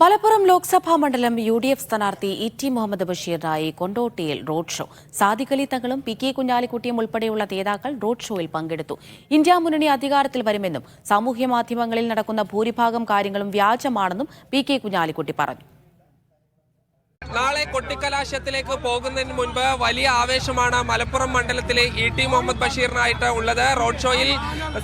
മലപ്പുറം ലോക്സഭാ മണ്ഡലം U D F സ്ഥാനാർത്ഥി E T Muhammad ബഷീറിനായി കൊണ്ടോട്ടിയിൽ റോഡ് ഷോ. സാദിഖലി തങ്ങളും പി കെ കുഞ്ഞാലിക്കുട്ടിയും ഉൾപ്പെടെയുള്ള നേതാക്കൾ റോഡ് ഷോയിൽ പങ്കെടുത്തു. ഇന്ത്യ മുന്നണി അധികാരത്തിൽ വരുമെന്നും സാമൂഹ്യ മാധ്യമങ്ങളിൽ നടക്കുന്ന ഭൂരിഭാഗം കാര്യങ്ങളും വ്യാജമാണെന്നും പി കെ കുഞ്ഞാലിക്കുട്ടി പറഞ്ഞു. കൊട്ടിക്കലാശത്തിലേക്ക് പോകുന്നതിന് മുൻപ് വലിയ ആവേശമാണ് മലപ്പുറം മണ്ഡലത്തിലെ ഇ ടി മുഹമ്മദ് ബഷീറിനായിട്ട് ഉള്ളത്. റോഡ് ഷോയിൽ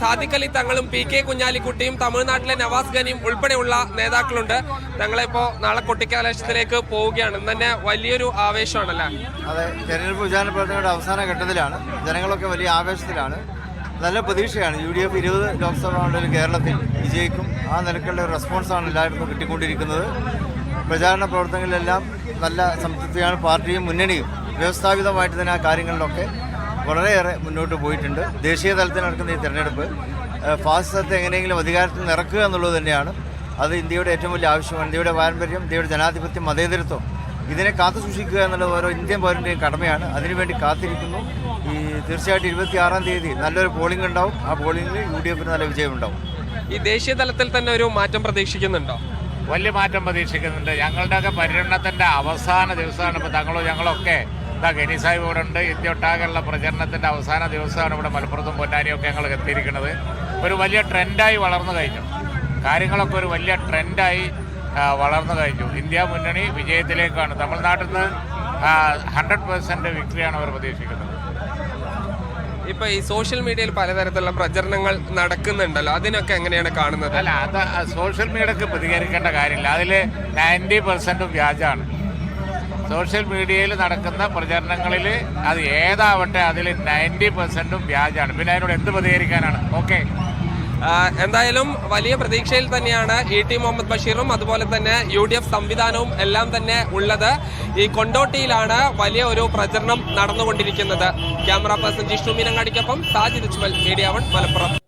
സാദിഖ് അലി തങ്ങളും പി കെ കുഞ്ഞാലിക്കുട്ടിയും തമിഴ്നാട്ടിലെ നവാസ് ഖനിയും ഉൾപ്പെടെയുള്ള നേതാക്കളുണ്ട്. തങ്ങളിപ്പോ നാളെ കൊട്ടിക്കലാശത്തിലേക്ക് പോവുകയാണ്. തന്നെ വലിയൊരു ആവേശമാണല്ലേ? അതെ തെരഞ്ഞെടുപ്പ് വിചാരണ പ്രവർത്തനങ്ങളുടെ അവസാന ഘട്ടത്തിലാണ്. ജനങ്ങളൊക്കെ വലിയ ആവേശത്തിലാണ്. നല്ല പ്രതീക്ഷയാണ്. യു ഡി എഫ് ഇരുപത് ലോക്സഭാ മണ്ഡലം കേരളത്തിൽ വിജയിക്കും. ആ നിലക്കുള്ള റെസ്പോൺസാണ് എല്ലാവർക്കും കിട്ടിക്കൊണ്ടിരിക്കുന്നത്. പ്രചാരണ പ്രവർത്തനങ്ങളിലെല്ലാം നല്ല സംതൃപ്തിയാണ് പാർട്ടിയും മുന്നണിയും. വ്യവസ്ഥാപിതമായിട്ട് തന്നെ ആ കാര്യങ്ങളിലൊക്കെ വളരെയേറെ മുന്നോട്ട് പോയിട്ടുണ്ട്. ദേശീയ തലത്തിൽ നടക്കുന്ന ഈ തിരഞ്ഞെടുപ്പ് ഫാസിസത്തെ എങ്ങനെയെങ്കിലും അധികാരത്തിൽ നിന്ന് ഇറക്കുക എന്നുള്ളത് തന്നെയാണ്. അത് ഇന്ത്യയുടെ ഏറ്റവും വലിയ ആവശ്യമാണ്. ഇന്ത്യയുടെ പാരമ്പര്യം ഇന്ത്യയുടെ ജനാധിപത്യം മതേതരത്വം ഇതിനെ കാത്തു സൂക്ഷിക്കുക എന്നുള്ളത് ഓരോ ഇന്ത്യൻ പൗരന്റെയും കടമയാണ്. അതിനുവേണ്ടി കാത്തിരിക്കുന്നു. ഈ തീർച്ചയായിട്ടും ഇരുപത്തിയാറാം തീയതി നല്ലൊരു പോളിംഗ് ഉണ്ടാവും. ആ പോളിംഗിൽ യു ഡി എഫിന് നല്ല വിജയം ഉണ്ടാവും ഈ ദേശീയ തലത്തിൽ തന്നെ ഒരു മാറ്റം പ്രതീക്ഷിക്കുന്നുണ്ടോ? വലിയ മാറ്റം പ്രതീക്ഷിക്കുന്നുണ്ട്. ഞങ്ങളുടെയൊക്കെ പര്യടനത്തിന്റെ അവസാന ദിവസമാണ് ഇപ്പോൾ തങ്ങളും ഞങ്ങളൊക്കെ ഇതാ ഗനി സാഹിബ് ഇവിടെ ഉണ്ട്. ഇന്ത്യ ഒട്ടാകെയുള്ള പ്രചരണത്തിന്റെ അവസാന ദിവസമാണ് ഇവിടെ മലപ്പുറത്തും പൊന്നാനിയൊക്കെ ഞങ്ങൾ എത്തിയിരിക്കുന്നത്. ഒരു വലിയ ട്രെൻഡായി വളർന്നു കഴിഞ്ഞു. കാര്യങ്ങളൊക്കെ ഒരു വലിയ ട്രെൻഡായി വളർന്നു കഴിഞ്ഞു. ഇന്ത്യ മുന്നണി വിജയത്തിലേക്കാണ്. തമിഴ്നാട്ടിൽ നിന്ന് ഹൺഡ്രഡ് പെർസെന്റ് വിക്ടറിയാണ് അവർ പ്രതീക്ഷിക്കുന്നത്. ഇപ്പൊ ഈ സോഷ്യൽ മീഡിയയിൽ പലതരത്തിലുള്ള പ്രചരണങ്ങൾ നടക്കുന്നുണ്ടല്ലോ. അതിനൊക്കെ എങ്ങനെയാണ് കാണുന്നത്? അല്ല അത് സോഷ്യൽ മീഡിയക്ക് പ്രതികരിക്കേണ്ട കാര്യമില്ല. അതിൽ നയന്റി പെർസെന്റും വ്യാജാണ് സോഷ്യൽ മീഡിയയിൽ നടക്കുന്ന പ്രചരണങ്ങളിൽ അത് ഏതാവട്ടെ അതിൽ നയന്റി പെർസെന്റും വ്യാജാണ് പിന്നെ അതിനോട് എന്ത് പ്രതികരിക്കാനാണ്? ഓക്കെ. എന്തായാലും വലിയ പ്രതീക്ഷയിൽ തന്നെയാണ് ഇ ടി മുഹമ്മദ് ബഷീറും അതുപോലെ തന്നെ യു ഡി എഫ് സംവിധാനവും എല്ലാം തന്നെ ഉള്ളത്. ഈ കൊണ്ടോട്ടിയിലാണ് വലിയ ഒരു പ്രചരണം നടന്നുകൊണ്ടിരിക്കുന്നത്. ക്യാമറ പേഴ്സൺ ജിഷ്ണു മീനങ്ങാടിക്കൊപ്പം സാജിദ് ഉജ്മൽ മീഡിയ വൺ മലപ്പുറം.